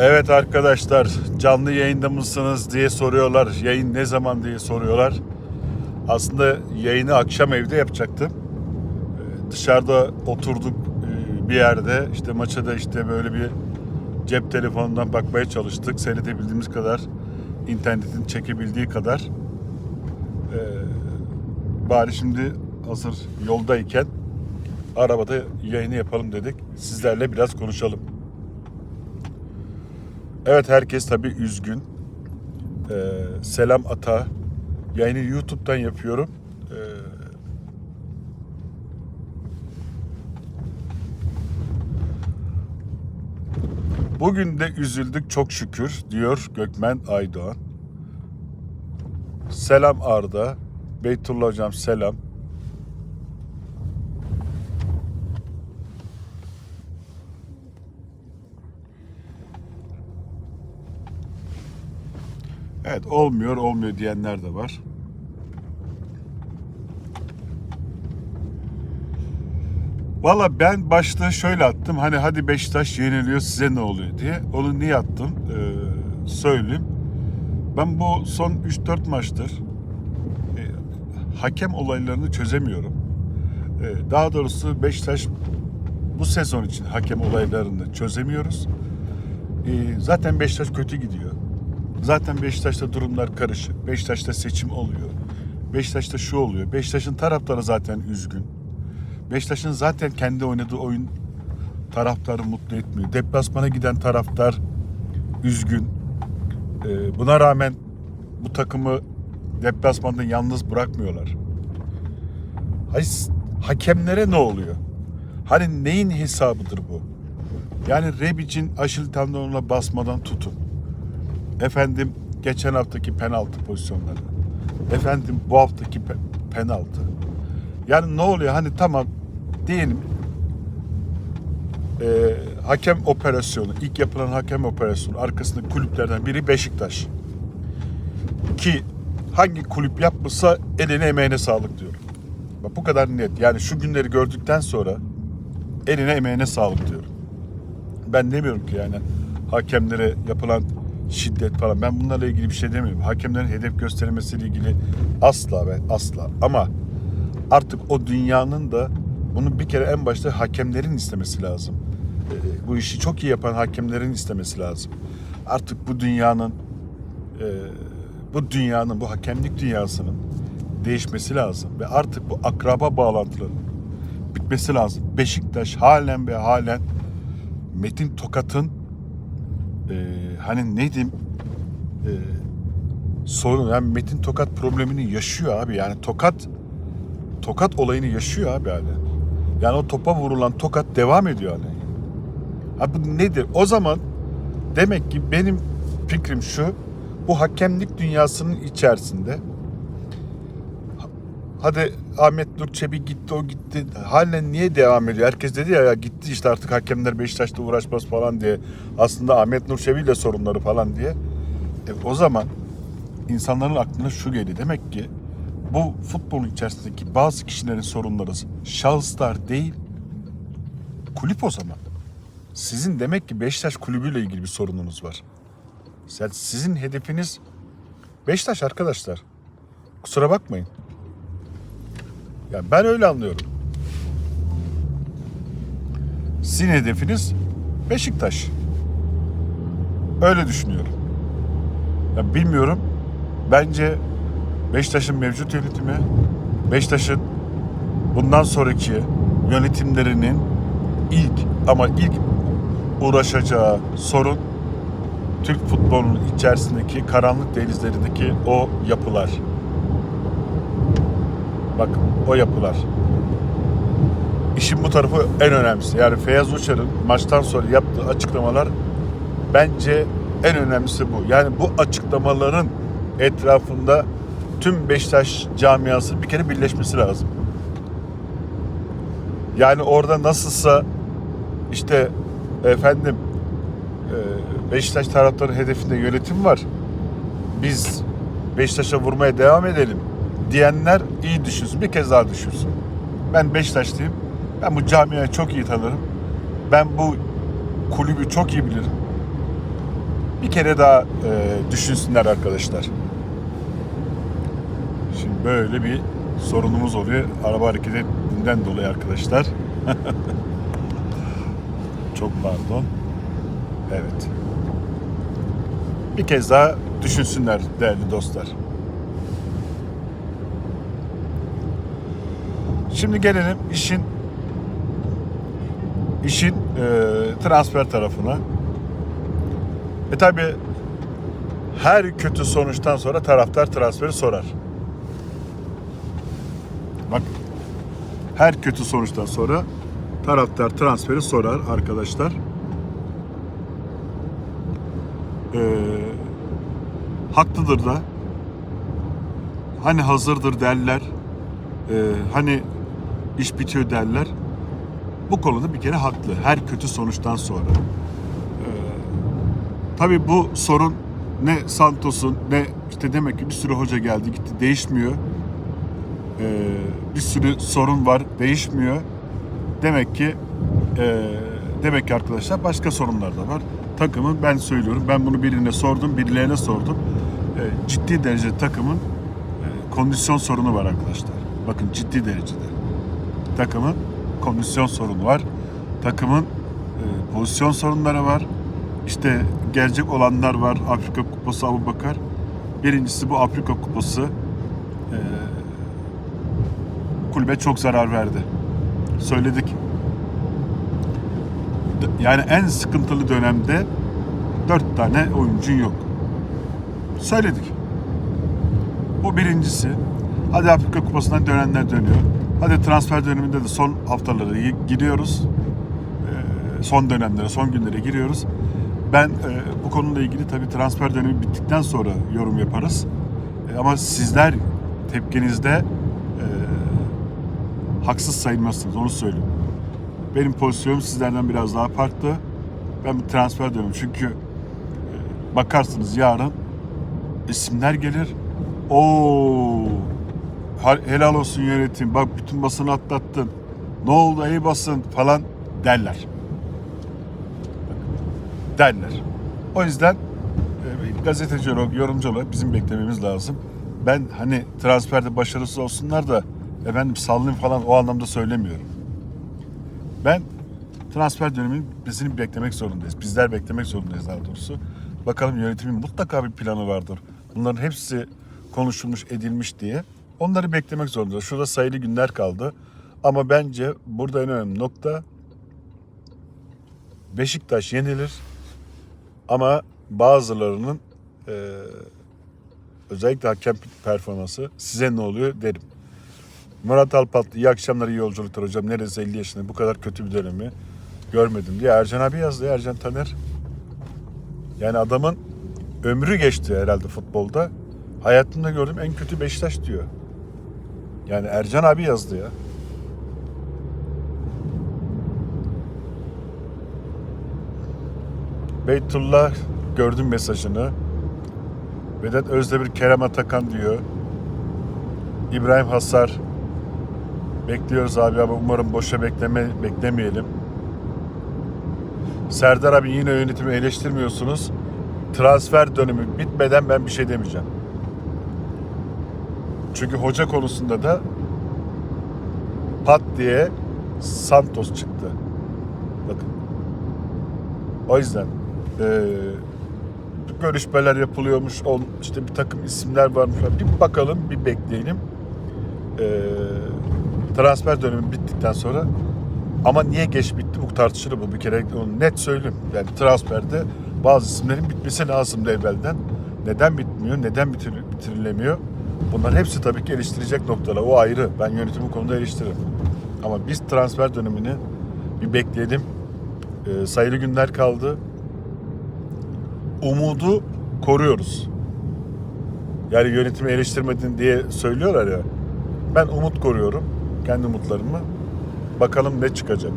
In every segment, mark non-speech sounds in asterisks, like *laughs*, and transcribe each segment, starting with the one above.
Evet arkadaşlar canlı yayında mısınız diye soruyorlar. Yayın ne zaman diye soruyorlar. Aslında yayını akşam evde yapacaktım. Ee, Dışarıda oturduk e, bir yerde. İşte maça da işte böyle bir cep telefonundan bakmaya çalıştık. Seyredebildiğimiz kadar, internetin çekebildiği kadar. Ee, Bari şimdi hazır yoldayken arabada yayını yapalım dedik. Sizlerle biraz konuşalım. Evet herkes tabii üzgün. Ee, selam Ata. Yayını YouTube'dan yapıyorum. Ee, bugün de üzüldük çok şükür diyor Gökmen Aydoğan. Selam Arda. Beytullah hocam selam. Evet olmuyor olmuyor diyenler de var. Valla ben başta şöyle attım. Hani hadi Beşiktaş yeniliyor size ne oluyor diye. Onu niye attım? Ee, söyleyeyim. Ben bu son 3-4 maçtır e, hakem olaylarını çözemiyorum. E, daha doğrusu Beşiktaş bu sezon için hakem olaylarını çözemiyoruz. E, zaten Beşiktaş kötü gidiyor. Zaten Beşiktaş'ta durumlar karışık. Beşiktaş'ta seçim oluyor. Beşiktaş'ta şu oluyor. Beşiktaş'ın taraftarı zaten üzgün. Beşiktaş'ın zaten kendi oynadığı oyun taraftarı mutlu etmiyor. Deplasmana giden taraftar üzgün. Ee, buna rağmen bu takımı deplasmanda yalnız bırakmıyorlar. Hayır, hakemlere ne oluyor? Hani neyin hesabıdır bu? Yani Rebic'in aşil tendonuna basmadan tutun. Efendim geçen haftaki penaltı pozisyonları. Efendim bu haftaki pe- penaltı. Yani ne oluyor? Hani tamam diyelim e, hakem operasyonu, ilk yapılan hakem operasyonu arkasında kulüplerden biri Beşiktaş. Ki hangi kulüp yapmışsa eline emeğine sağlık diyorum. Bak bu kadar net. Yani şu günleri gördükten sonra eline emeğine sağlık diyorum. Ben demiyorum ki yani hakemlere yapılan şiddet falan. Ben bunlarla ilgili bir şey demiyorum. Hakemlerin hedef gösterilmesiyle ilgili asla ve asla. Ama artık o dünyanın da bunu bir kere en başta hakemlerin istemesi lazım. Ee, bu işi çok iyi yapan hakemlerin istemesi lazım. Artık bu dünyanın e, bu dünyanın, bu hakemlik dünyasının değişmesi lazım. Ve artık bu akraba bağlantıların bitmesi lazım. Beşiktaş halen ve halen Metin Tokat'ın e, hani ne diyeyim e, sorun yani Metin Tokat problemini yaşıyor abi yani Tokat Tokat olayını yaşıyor abi hala. Yani o topa vurulan Tokat devam ediyor hala. Ha bu nedir? O zaman demek ki benim fikrim şu bu hakemlik dünyasının içerisinde hadi Ahmet Nur Çebi gitti o gitti halen niye devam ediyor? Herkes dedi ya, ya gitti işte artık hakemler Beşiktaş'ta uğraşmaz falan diye. Aslında Ahmet Nur Çebi ile sorunları falan diye. E, o zaman insanların aklına şu geldi. Demek ki bu futbolun içerisindeki bazı kişilerin sorunları şahıslar değil kulüp o zaman. Sizin demek ki Beşiktaş kulübüyle ilgili bir sorununuz var. Sizin hedefiniz Beşiktaş arkadaşlar. Kusura bakmayın. Yani ben öyle anlıyorum. Sizin hedefiniz Beşiktaş. Öyle düşünüyorum. Ya bilmiyorum. Bence Beşiktaş'ın mevcut yönetimi, Beşiktaş'ın bundan sonraki yönetimlerinin ilk ama ilk uğraşacağı sorun Türk futbolunun içerisindeki karanlık denizlerindeki o yapılar. Bak o yapılar. İşin bu tarafı en önemlisi. Yani Feyyaz Uçar'ın maçtan sonra yaptığı açıklamalar bence en önemlisi bu. Yani bu açıklamaların etrafında tüm Beşiktaş camiası bir kere birleşmesi lazım. Yani orada nasılsa işte efendim e, Beşiktaş taraftarı hedefinde yönetim var. Biz Beşiktaş'a vurmaya devam edelim diyenler iyi düşünsün. Bir kez daha düşünsün. Ben Beşiktaşlıyım. Ben bu camiayı çok iyi tanırım. Ben bu kulübü çok iyi bilirim. bir kere daha e, düşünsünler arkadaşlar. Şimdi böyle bir sorunumuz oluyor. Araba hareket ettiğinden dolayı arkadaşlar. *laughs* Çok pardon. Evet. Bir kez daha düşünsünler değerli dostlar. Şimdi gelelim işin işin e, transfer tarafına. E tabi her kötü sonuçtan sonra taraftar transferi sorar. Bak her kötü sonuçtan sonra taraftar transferi sorar arkadaşlar. Ee, haklıdır da. Hani hazırdır derler. Ee, hani iş bitiyor derler. Bu konuda bir kere haklı. Her kötü sonuçtan sonra. Ee, tabii bu sorun ne Santos'un ne işte demek ki bir sürü hoca geldi gitti değişmiyor. Ee, bir sürü sorun var değişmiyor. Demek ki e, demek ki arkadaşlar başka sorunlar da var. Takımın ben söylüyorum ben bunu birine sordum birilerine sordum. E, ciddi derecede takımın e, kondisyon sorunu var arkadaşlar. Bakın ciddi derecede. Takımın kondisyon sorunu var. Takımın e, pozisyon sorunları var. İşte gelecek olanlar var. Afrika Kupası Abu Bakar. Birincisi bu Afrika Kupası e, kulübe çok zarar verdi. Söyledik. Yani en sıkıntılı dönemde dört tane oyuncun yok. Söyledik. Bu birincisi. Hadi Afrika Kupası'ndan dönenler dönüyor. Hadi transfer döneminde de son haftalara gi- giriyoruz. Ee, son dönemlere, son günlere giriyoruz. Ben e, bu konuyla ilgili tabii transfer dönemi bittikten sonra yorum yaparız. E, ama sizler tepkinizde e, haksız sayılmazsınız, onu söyleyeyim. Benim pozisyonum sizlerden biraz daha farklı. Ben bir transfer dönemi çünkü bakarsınız yarın isimler gelir. Oo, helal olsun yönetim. Bak bütün basını atlattın. Ne oldu ey basın falan derler. Derler. O yüzden e, gazeteci olarak, yorumcu olarak bizim beklememiz lazım. Ben hani transferde başarısız olsunlar da efendim sallayın falan o anlamda söylemiyorum. Ben transfer döneminin bitmesini beklemek zorundayız. Bizler beklemek zorundayız daha doğrusu. Bakalım yönetimin mutlaka bir planı vardır. Bunların hepsi konuşulmuş, edilmiş diye. Onları beklemek zorundayız. Şurada sayılı günler kaldı. Ama bence burada en önemli nokta Beşiktaş yenilir. Ama bazılarının eee, özellikle hakem performansı size ne oluyor derim. Murat Alpatlı iyi akşamlar iyi yolculuklar hocam. Neresi 50 yaşında bu kadar kötü bir dönemi görmedim diye Ercan abi yazdı. Ercan Taner. Yani adamın ömrü geçti herhalde futbolda. Hayatımda gördüğüm en kötü Beşiktaş diyor. Yani Ercan abi yazdı ya. Beytullah gördüm mesajını. Vedat Özdemir Kerem Atakan diyor. İbrahim Hasar bekliyoruz abi ama umarım boşa bekleme beklemeyelim. Serdar abi yine yönetimi eleştirmiyorsunuz. Transfer dönemi bitmeden ben bir şey demeyeceğim. Çünkü hoca konusunda da pat diye Santos çıktı. Bakın. O yüzden eee görüşmeler yapılıyormuş. On, işte bir takım isimler varmış. Bir bakalım, bir bekleyelim. Eee, transfer dönemi bittikten sonra ama niye geç bitti bu tartışılır bu bir kere onu net söyleyeyim. Yani transferde bazı isimlerin bitmesi lazımdı evvelden. Neden bitmiyor? Neden bitir, bitirilemiyor? Bunların hepsi tabii ki eleştirecek noktalar. O ayrı. Ben yönetimi konuda eleştiririm. Ama biz transfer dönemini bir bekleyelim. Eee, sayılı günler kaldı umudu koruyoruz. Yani yönetimi eleştirmedin diye söylüyorlar ya. Ben umut koruyorum. Kendi umutlarımı. Bakalım ne çıkacak.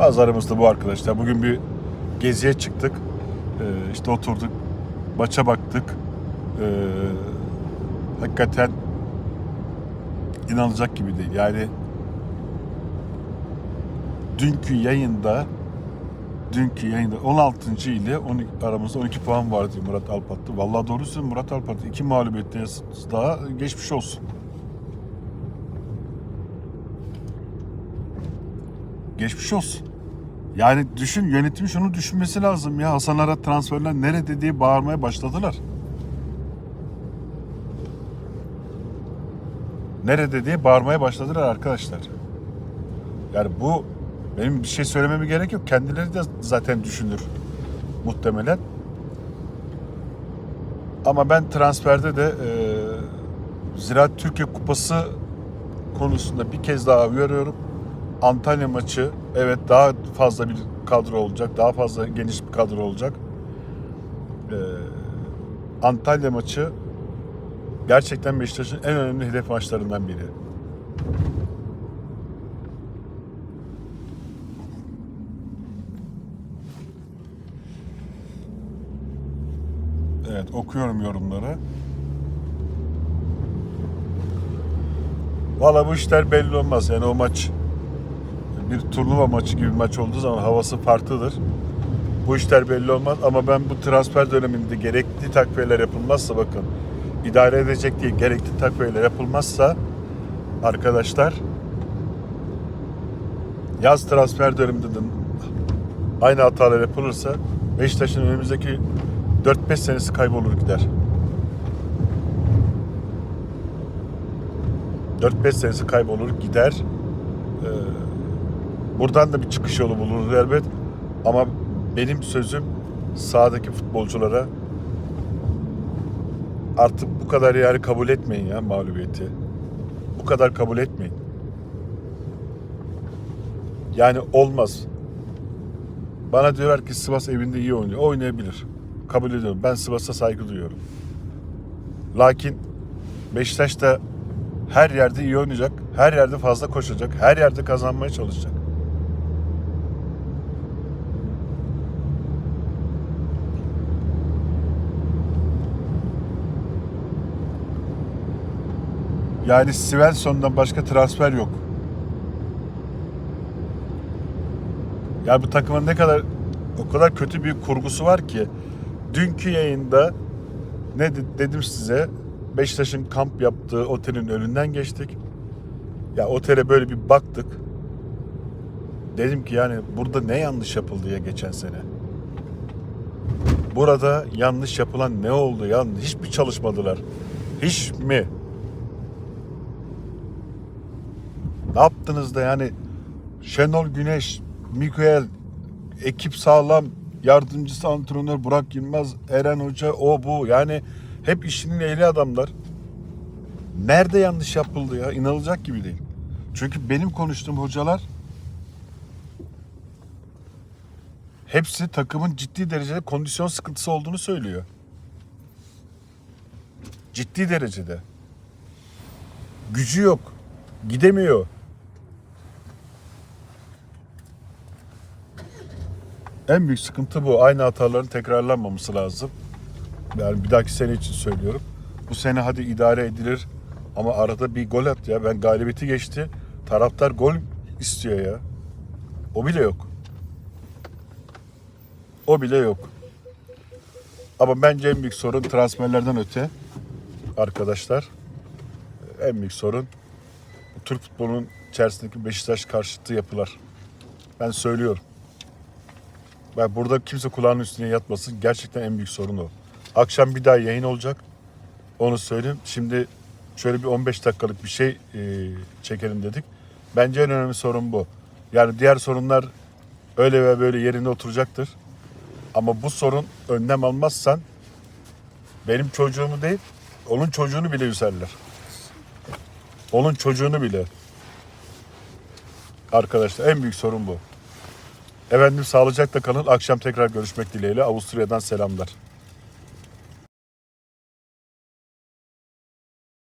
Pazarımız da bu arkadaşlar. Bugün bir geziye çıktık. Ee, işte oturduk. Maça baktık. Ee, hakikaten inanılacak gibi değil. Yani dünkü yayında dünkü yayında 16. ile 12, aramızda 12 puan var diyor Murat Alpatlı. Vallahi doğru söylüyorsun Murat Alpatlı. iki mağlubiyetten daha geçmiş olsun. Geçmiş olsun. Yani düşün yönetim şunu düşünmesi lazım ya. Hasan Arat transferler nerede diye bağırmaya başladılar. Nerede diye bağırmaya başladılar arkadaşlar. Yani bu benim bir şey söylememe gerek yok. Kendileri de zaten düşünür muhtemelen. Ama ben transferde de e, Ziraat Türkiye Kupası konusunda bir kez daha uyarıyorum. Antalya maçı evet daha fazla bir kadro olacak. Daha fazla geniş bir kadro olacak. E, Antalya maçı gerçekten Beşiktaş'ın en önemli hedef maçlarından biri. Evet okuyorum yorumları. Valla bu işler belli olmaz. Yani o maç bir turnuva maçı gibi bir maç olduğu zaman havası farklıdır. Bu işler belli olmaz ama ben bu transfer döneminde gerekli takviyeler yapılmazsa bakın idare edecek diye gerekli takviyeler yapılmazsa arkadaşlar yaz transfer döneminde de aynı hatalar yapılırsa Beşiktaş'ın önümüzdeki 4-5 senesi kaybolur gider. 4-5 senesi kaybolur gider. Ee, buradan da bir çıkış yolu bulunur elbet. Ama benim sözüm sahadaki futbolculara artık bu kadar yani kabul etmeyin ya mağlubiyeti. Bu kadar kabul etmeyin. Yani olmaz. Bana diyorlar ki Sivas evinde iyi oynuyor. Oynayabilir. Kabul ediyorum. Ben Sivas'a saygı duyuyorum. Lakin Beşiktaş da her yerde iyi oynayacak. Her yerde fazla koşacak. Her yerde kazanmaya çalışacak. Yani Svensson'dan başka transfer yok. Ya bu takımın ne kadar o kadar kötü bir kurgusu var ki dünkü yayında ne de- dedim size Beşiktaş'ın kamp yaptığı otelin önünden geçtik. Ya otele böyle bir baktık. Dedim ki yani burada ne yanlış yapıldı ya geçen sene? Burada yanlış yapılan ne oldu ya? Hiç mi çalışmadılar? Hiç mi? Ne yaptınız da yani Şenol Güneş, Mikael, ekip sağlam, yardımcısı antrenör Burak Yılmaz, Eren Hoca, o bu. Yani hep işinin ehli adamlar. Nerede yanlış yapıldı ya? İnanılacak gibi değil. Çünkü benim konuştuğum hocalar hepsi takımın ciddi derecede kondisyon sıkıntısı olduğunu söylüyor. Ciddi derecede. Gücü yok. Gidemiyor. En büyük sıkıntı bu. Aynı hataların tekrarlanmaması lazım. Yani bir dahaki sene için söylüyorum. Bu sene hadi idare edilir ama arada bir gol at ya. Ben galibiyeti geçti. Taraftar gol istiyor ya. O bile yok. O bile yok. Ama bence en büyük sorun transferlerden öte arkadaşlar. En büyük sorun Türk futbolunun içerisindeki Beşiktaş karşıtı yapılar. Ben söylüyorum. Ben burada kimse kulağının üstüne yatmasın. Gerçekten en büyük sorun o. Akşam bir daha yayın olacak. Onu söyleyeyim. Şimdi şöyle bir 15 dakikalık bir şey e, çekelim dedik. Bence en önemli sorun bu. Yani diğer sorunlar öyle ve böyle yerine oturacaktır. Ama bu sorun önlem almazsan benim çocuğumu değil, onun çocuğunu bile üzerler. Onun çocuğunu bile. Arkadaşlar en büyük sorun bu. Efendim sağlıcakla kalın. Akşam tekrar görüşmek dileğiyle. Avusturya'dan selamlar.